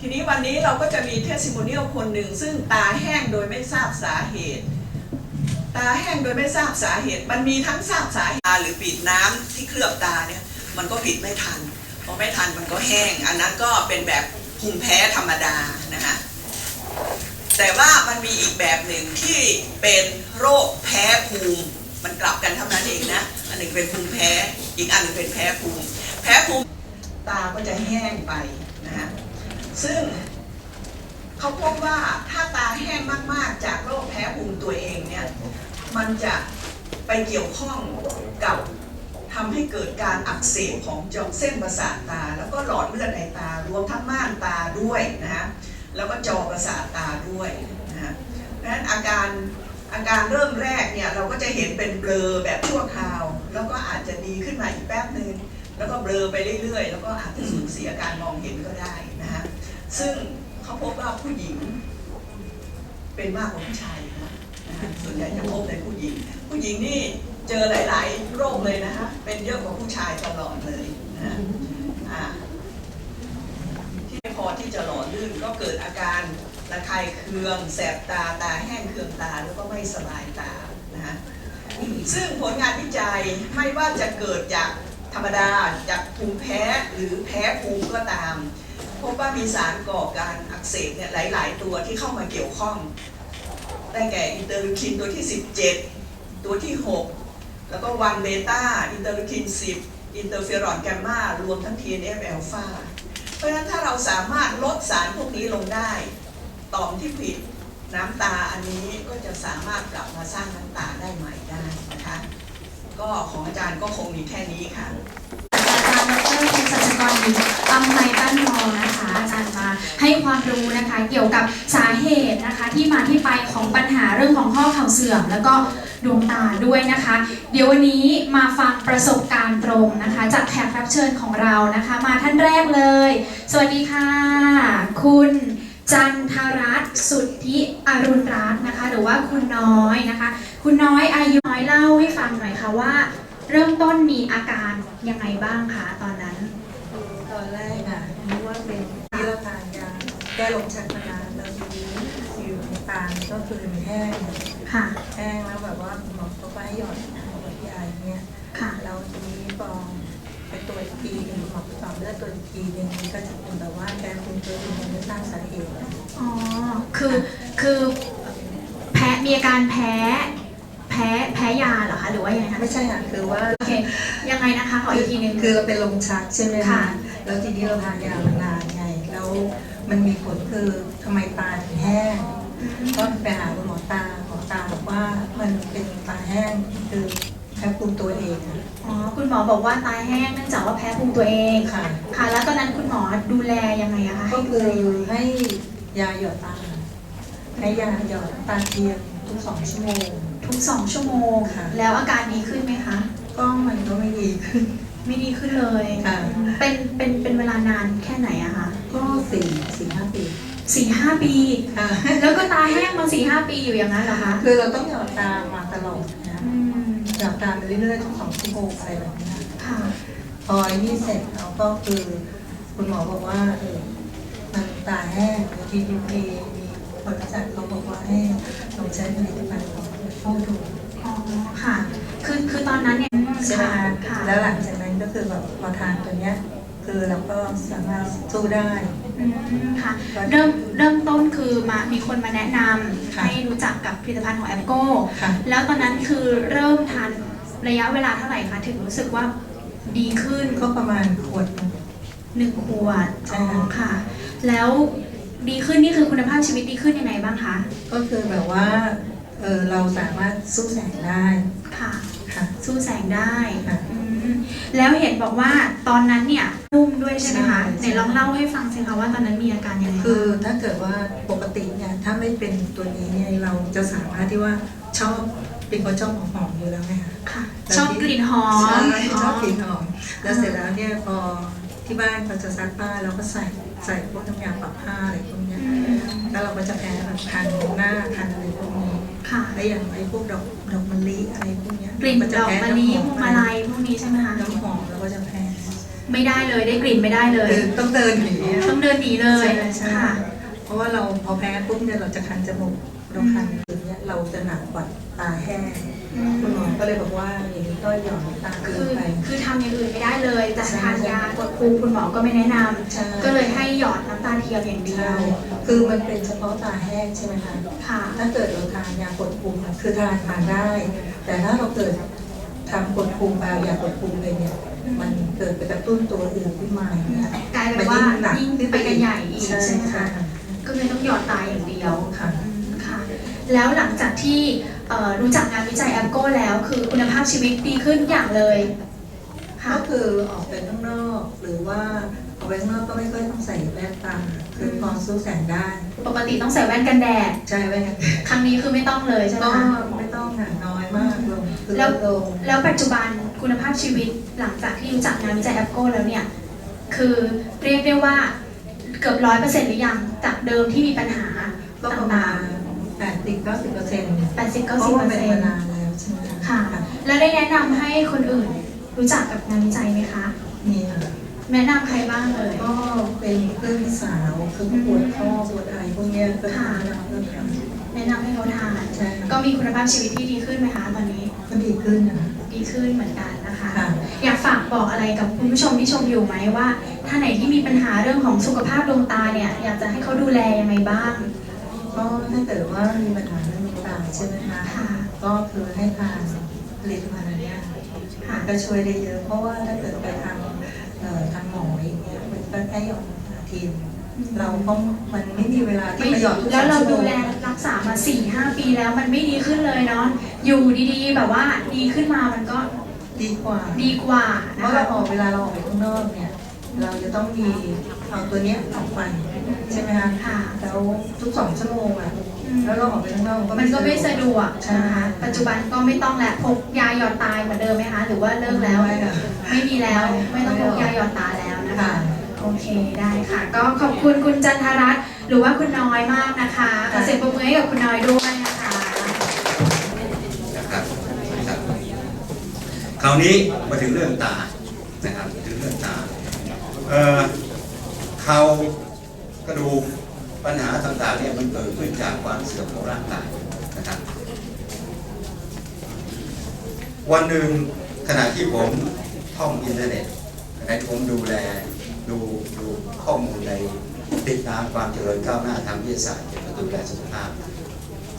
ทีนี้วันนี้เราก็จะมีเทสซิโมเนียลคนหนึ่ง ซึ่งตาแห้งโดยไม่ทราบสาเหตุ ตาแห้งโดยไม่ทราบสาเหตุ มันมีทั้งทราบสาเหตุหรือปิดน้ำที่เคลือบตาเนี่ยมันก็ปิดไม่ทันพอไม่ทันมันก็แห้ง อันนั้นก็เป็นแบบภูมิแพ้ธรรมดานะฮะแต่ว่ามันมีอีกแบบหนึ่งที่เป็นโรคแพ้ภูมิ มันกลับกันเท่านั้นเองนะอันหนึ่งเป็นภูมิแพ้อีกอันหนึ่งเป็นแพ้ภูมิ แพ้ภูมิตาก็จะแห้งไปนะฮะ ซึ่งเขาพบว่าถ้าตาแห้งมากๆ จากโรคแพ้ภูมิตัวเองเนี่ยมันจะไปเกี่ยวข้องกับทำให้เกิดการอักเสบของจอเส้นประสาทตา แล้วก็หลอดเลือดในตารวมทั้งม่านตาด้วยนะฮะแล้วก็จอประสาทตาด้วยนะฮะเพราะฉะนั้นอาการอาการเริ่มแรกเนี่ยเราก็จะเห็นเป็นเบลอแบบชั่วคราว แล้วก็อาจจะดีขึ้นมาอีกแป๊บหนึ่งแล้วก็เบลอไปเรื่อยๆ แล้วก็อาจจะสูญเสียการมองเห็นก็ได้นะฮะ ซึ่งเขาพบว่าผู้หญิงเป็นมากกว่าผู้ชายนะส่วนใหญ่จะพบในผู้หญิง ผู้หญิงนี่เจอหลาย ๆ โรคเลยนะคะเป็นเยอะกว่าผู้ชายตลอดเลยนะที่พอที่จะหล่อลื่นก็เกิดอาการระคายเคือง แสบตาตาแห้งเคืองตาแล้วก็ไม่สบายตานะฮะซึ่งผลงานวิจัยไม่ว่าจะเกิดจากธรรมดาจากภูมิแพ้หรือแพ้ภูมิก็ตาม พบว่ามีสารก่อการอักเสบเนี่ยหลาย ๆ ตัวที่เข้ามาเกี่ยวข้อง ได้แก่อินเตอร์ลูคินตัวที่ 17 ตัวที่ 6 แล้วก็วันเบต้าอินเตอร์ลูคิน 10 อินเตอร์เฟอรอนแกมมารวมทั้ง TNF อลฟาเพราะฉะนั้นถ้าเราสามารถลดสารพวกนี้ลงได้ต่อมที่ผิดน้ำตาอันนี้ก็จะสามารถกลับมาสร้างน้ำตาได้ใหม่ได้นะคะ ก็ของอาจารย์ก็คงมีแค่นี้ค่ะอาจารย์ดรเภสัชกรหญิงอัมไพ ความรู้นะคะ เกี่ยวกับสาเหตุนะคะ ที่มาที่ไปของปัญหาเรื่องของข้อเข่าเสื่อม แล้วก็ดวงตาด้วยนะคะ เดี๋ยววันนี้มาฟังประสบการณ์ตรงนะคะ จากแขกรับเชิญของเรานะคะ มาท่านแรกเลย สวัสดีค่ะ คุณจันทรัตน์สุทธิอรุณรัตน์นะคะ หรือว่าคุณน้อยนะคะ คุณน้อยอายุน้อยเล่าให้ฟังหน่อยค่ะว่า เริ่มต้นมีอาการยังไงบ้างคะตอนนั้น ตอนแรกอะนึกว่าเป็นที่เราทานยา แก้ลมชักมานานแล้วทีนี้อยู่ในตาก็คือมันแห้งค่ะ แห้งแล้วแบบว่าหมอเขาก็ให้หยอดหยอดยาอย่างเงี้ยค่ะแล้วทีนี้พอไปตรวจอีกทีหนึงหมอตอบเลือดตรวจอีกทีหนึงมันก็จะเป็นแบบว่าแกคุณตัวเองมันไม่ทราบสาเหตุอ๋อคือคือแพ้มีอาการแพ้แพ้แพ้ยาเหรอคะหรือว่ายังไงคะไม่ใช่ค่ะคือว่าโอเคยังไงนะคะขออีกทีหนึ่งคือเราเป็นลมชักใช่ไหมค่ะแล้วทีนี้เราทานยามานานไงแล้ว มันมีผลคือทำไมตาถึงแห้งก็ไปหาคุณหมอตาหมอตาบอกว่ามันเป็นตาแห้งคือแพ้ภูมิตัวเองอะอ๋อ คุณหมอบอกว่าตาแห้งเนื่องจากว่าแพ้ภูมิตัวเองค่ะ ค่ะ แล้วตอนนั้นคุณหมอดูแลยังไงอะคะก็คือให้ยาหยอดตาให้ยาหยอดตาเทียมทุกสองชั่วโมง ทุกสองชั่วโมงค่ะ แล้วอาการดีขึ้นไหมคะ ก็มันก็ไม่ดีขึ้น ไม่ดีขึ้นเลยค่ะเป็น เป็น เป็นเวลานานแค่ไหนอะคะ ก็สี่สี่ห้าปีสี่ห้าปีค่ะแล้วก็ตาแห้งมาสี่ห้าปีอยู่อย่างนั้นเหรอคะคือเราต้องหยอดตามาตลอดนะอืมหยอดตาไปเรื่อยๆทุกสองชั่วโมงอะไรแบบเนี้ยค่ะ พอไอ้นี่เสร็จเราก็คือคุณหมอบอกว่าเออมันตาแห้งทีนี้มีมีคนรู้จักเขาบอกว่าให้ลองใช้ผลิตภัณฑ์ของฟูดูอ๋อค่ะ คือคือตอนนั้นเนี่ยใช่ไหมค่ะคะค่ะ แล้วหลังจากนั้นก็คือแบบพอทานตัวเนี้ย คือเราก็สามารถสู้ได้ อืมค่ะเริ่มเริ่มต้นคือมามีคนมาแนะนำค่ะให้รู้จักกับผลิตภัณฑ์ของแอปโก้ค่ะ แล้วตอนนั้นคือเริ่มทานระยะเวลาเท่าไหร่คะถึงรู้สึกว่าดีขึ้นก็ประมาณขวดหนึ่ง หนึ่งขวดใช่อ๋อค่ะ ค่ะ แล้วดีขึ้นนี่คือคุณภาพชีวิตดีขึ้นยังไงบ้างคะก็คือแบบว่าเออเราสามารถสู้แสงได้ค่ะ ค่ะ สู้แสงได้ค่ะ อืม แล้วเห็นบอกว่าตอนนั้นเนี่ยนุ่มด้วยใช่ไหมคะใช่ไหนลองเล่าให้ฟังสิคะว่าตอนนั้นมีอาการยังไงคือถ้าเกิดว่าปกติเนี่ยถ้าไม่เป็นตัวนี้เนี่ยเราจะสามารถที่ว่าชอบเป็นคนชอบหอมๆอยู่แล้วไหมคะค่ะ ชอบกลิ่นหอมใช่ชอบกลิ่นหอมแล้วเสร็จแล้วเนี่ยพอที่บ้านเขาจะซักผ้าเราก็ใส่ใส่พวกน้ำยาปรับผ้าอะไรพวกเนี้ยอืมแล้วเราก็จะแพ้แบบคันหน้าคันอะไรพวกนี้ค่ะและอย่างไอ้พวกดอกดอกมะลิอะไรพวกเนี้ยกลิ่นมัจะดอกแพ้มะลิน้ำหพอวงมาลัยพวก นี้ใช่ไหมคะน้ำหอมเราก็จะแพ้ไม่ได้เลยได้กลิ่นไม่ได้เลยคือต้องเดินหนีอะต้องเดินหนีเลยใช่ใช่ค่ะเพราะว่าเราพอแพ้ปุ๊บเนี่ยเราจะคันจมูกเราคันอย่างเงี้ยเราจะหนักกว่าตาแห้งคุณหมอก็เลยบอกว่าอย่างนี้ก็หย่อนตาเกิคืนอไปคือทำอย่างอื่นไม่ได้เลยแต่ใช่ทานยากดภูมิคุณหมอก็ไม่แนะนำใช่ก็เลยให้หยอดน้ำตาเทียมอย่างเดียใช่วคือมันเป็นเฉพาะตาแห้งใช่ไหมคะค่ะ ถ้าเกิดเราทานยากดภูมิอะคือทานทานได้ แต่ถ้าเราเกิด ทำกดภูมิไปเอายากดภูมิไปเนี่ย มันเกิดไปกระตุ้นตัวอื่นขึ้นมาอย่างเงี้ยกลายเป็นว่าหนักยิ่งไปกันใหญ่อีกใช่ใช่ไหมใช่คะก็เลยต้องหยอดตาอย่างเดียวค่ะอืมค่ะแล้วหลังจากที่เอ่อรู้จักงานวิจัยแอปโก้แล้ว คือคุณภาพชีวิตดีขึ้นอย่างเลยค่ะก็คือออกไปข้างนอกหรือว่าออกไปข้างนอกก็ไม่ค่อยต้องใส่แว่นตาคือพอสู้แสงได้ ปกติต้องใส่แว่นกันแดดใช่แว่นกันแดดครั้งนี้คือไม่ต้องเลยใช่ไหมก็ แล้วลงแล้วปัจจุบันคุณภาพชีวิตหลังจากที่รู้จักงานวิจัยแอปโก้แล้วเนี่ย คือเรียกได้ว่าเกือบร้อยเปอร์เซ็นต์หรือยังจากเดิมที่มีปัญหาก็ประมาณแปดสิบเก้าสิบเปอร์เซ็นต์แปดสิบเพเก้าราะสิบว่าเปอร์เป็นเซ็นมาต์นานแล้วใช่ไหมค่ะแล้วได้แนะนำให้คนอื่นรู้จักกับงานวิจัยไหมคะนี่ค่ะแนะนำใครบ้างเอ่ยก็เป็นเพื่อนพี่สาวคือปวดข้อปวดอะไรพวกเนี้ยก็ทานแล้วก็ทานแนะนำให้เขาทานใช่ก็มีคุณภาพชีวิตที่ดีขึ้นไหมคะตอนนี้ก็ ดีขึ้นนะคะ ดีขึ้นเหมือนกันนะคะ ค่ะ อยากฝากบอกอะไรกับคุณผู้ชมที่ชมอยู่ไหมว่า ถ้าไหนที่มีปัญหาเรื่องของสุขภาพดวงตาเนี่ย อยากจะให้เขาดูแลยังไงบ้างก็ถ้าเกิดว่ามีปัญหาเรื่องดวงตาใช่ไหมคะค่ะ ก็คือให้ทานผลิตภัณฑ์อันเนี้ยค่ะ ก็ช่วยได้เยอะ เพราะว่าถ้าเกิดไปทางเอ่อทางหมออย่างเงี้ยมันก็แค่หยอดอาทิตย์ เราก็มันไม่มีเวลาที่ไม่ไปหยอดทุกแล้วเราสองชั่ดูวโมงแลรักษามา4ี่ห้าปีแล้วมันไม่ดีขึ้นเลยเนาะอยู่ดีๆ แบบว่าดีขึ้นมามันก็ดีกว่าดีกว่าเพนะราะคะเราออกเวลาเราออกไปข้างนอกเนี่ย เราจะต้องมีเอาตัวเนี้ยออกไปใช่ไหมคะค่ะแล้วทุกสองชั่วโมงอะอืมแล้วเราออกไปข้างนอกมันก็ไม่สะดวกใช่นะคะปัจจุบันก็ไม่ต้องแล้วพกยาหยอดตาเหมือนเดิมไหมคะหรือว่าเลิกแล้วไม่ค่ะไม่มีแล้วไม่ต้องพกยาหยอดตาแล้วนะคะค่ะ โอเคได้ค่ะ ก็ขอบคุณคุณจันทรัตน์หรือว่าคุณน้อยมากนะคะขอเสียงปรบมือให้กับคุณน้อยด้วยนะคะนะครับคราวนี้มาถึงเรื่องตานะครับถึงเรื่องตาเอ่อเขากระดูกปัญหาต่างๆเนี่ยมันเกิดขึ้นจากความเสื่อมของร่างกายนะครับวันหนึ่งขณะที่ผมท่องอินเทอร์เน็ตขณะผมดูแล ดูดูข้อมูลในติดตามความเจริญก้าวหน้าทางวิทยาศาสตร์เกี่ยวกับดูแลสุขภาพ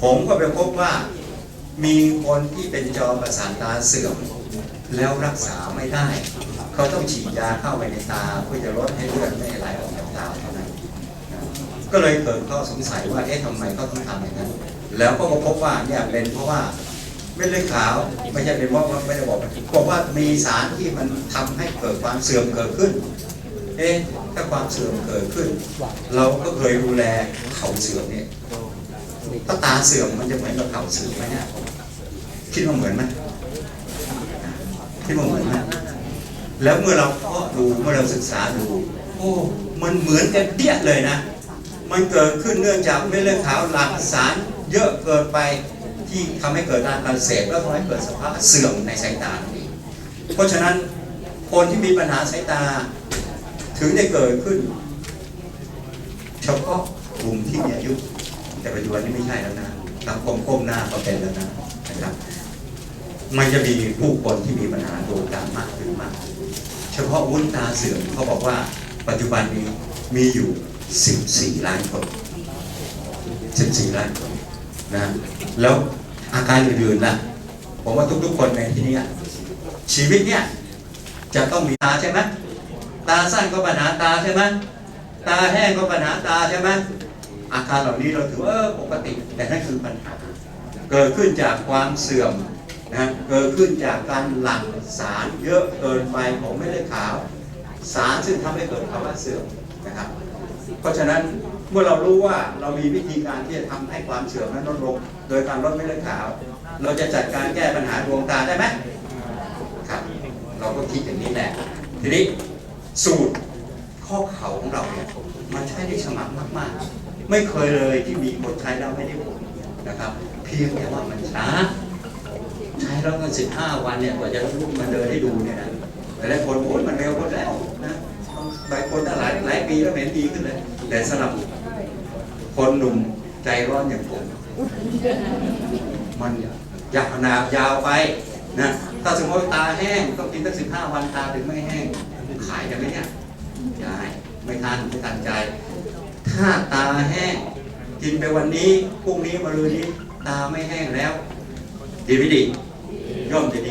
ผมก็ไปพบว่ามีคนที่เป็นจอประสาทตาเสื่อมแล้วรักษาไม่ได้ เขาต้องฉีดยาเข้าไปในตาเพื่อจะลดให้เลือดไม่ไหลออกจากตาเท่านั้นก็เลยเกิดข้อสงสัยว่าเอ๊ะทำไมเขาต้องทำอย่างนั้น แล้วก็พบว่าเนี่ยเป็นเพราะว่าเม็ดเลือดขาวไม่ใช่เป็นเพราะว่าไม่ได้บอกบอกว่ามีสารที่มันทำให้เกิดความเสื่อมเกิดขึ้น เอ๊ะถ้าความเสื่อมเกิดขึ้น เราก็เคยดูแลเขาเสื่อมเนี่ยถ้าตาเสื่อมมันจะเหมือนกับเขาเสื่อมไหมเนี่ยคิดว่าเหมือนไหมคิดว่าเหมือนไหมแล้วเมื่อเราเพาะดูเมื่อเราศึกษาดู โอ้มันเหมือนกันเดียเลยนะ มันเกิดขึ้นเนื่องจากเม็ดเลือดขาวหลั่งสารเยอะเกินไปที่ทำให้เกิดการอักเสบแล้วทำให้เกิดสภาพเสื่อมในสายตาเพราะฉะนั้นคนที่มีปัญหาสายตา ถึงได้เกิดขึ้น เฉพาะกลุ่มที่มีอายุ แต่ปัจจุบันนี้ไม่ใช่แล้วนะสังคมก้มหน้าก็เป็นแล้วนะนะครับ มันจะมีผู้คนที่มีปัญหาดวงตามากขึ้นมาก เฉพาะวุ้นตาเสื่อมเขาบอกว่าปัจจุบันนี้มีอยู่ 14 ล้านคน 14 ล้านคนนะแล้วอาการอื่นๆล่ะ ผมว่าทุกๆคนในที่นี้ชีวิตเนี่ยจะต้องมีตาใช่ไหม ตาสั้นก็ปัญหาตาใช่ไหมตาแห้งก็ปัญหาตาใช่ไหมอาการเหล่านี้เราถือว่าปกติ แต่นั่นคือปัญหา เกิดขึ้นจากความเสื่อมนะเกิดขึ้นจากการหลั่งสารเยอะเกินไปของเม็ดเลือดขาว สารซึ่งทำให้เกิดภาวะเสื่อมนะครับ เพราะฉะนั้นเมื่อเรารู้ว่าเรามีวิธีการที่จะทำให้ความเสื่อมนั้นลดลง โดยการลดเม็ดเลือดขาว เราจะจัดการแก้ปัญหาดวงตาได้ไหมครับ เราก็คิดอย่างนี้แหละทีนี้ สูตรข้อเข่าของเราเนี่ยมันใช้ได้ฉมังมากๆ ไม่เคยเลยที่มีคนใช้แล้วไม่ได้ผลนะครับเพียงแต่ว่ามันช้าใช้แล้วกันสิบห้าวันเนี่ยกว่าจะลุกมาเดินให้ดูเนี่ยนะแต่หลายคนโอ้ยมันเร็วหมดแล้วนะหลายคนได้หลายหลายปีแล้วเห็นดีขึ้นเลย แต่สำหรับคนหนุ่มใจร้อนอย่างผมมันยาวนายาวไปนะถ้าสมมติตาแห้งต้องกินตั้งสิบห้าวันตาถึงไม่แห้ง ขายกันไหมเนี่ยได้ไม่ทันไม่ทันใจ ถ้าตาแห้งกินไปวันนี้พรุ่งนี้มะรืนนี้ ตาไม่แห้งแล้ว ดีไม่ดีย่อมจะดี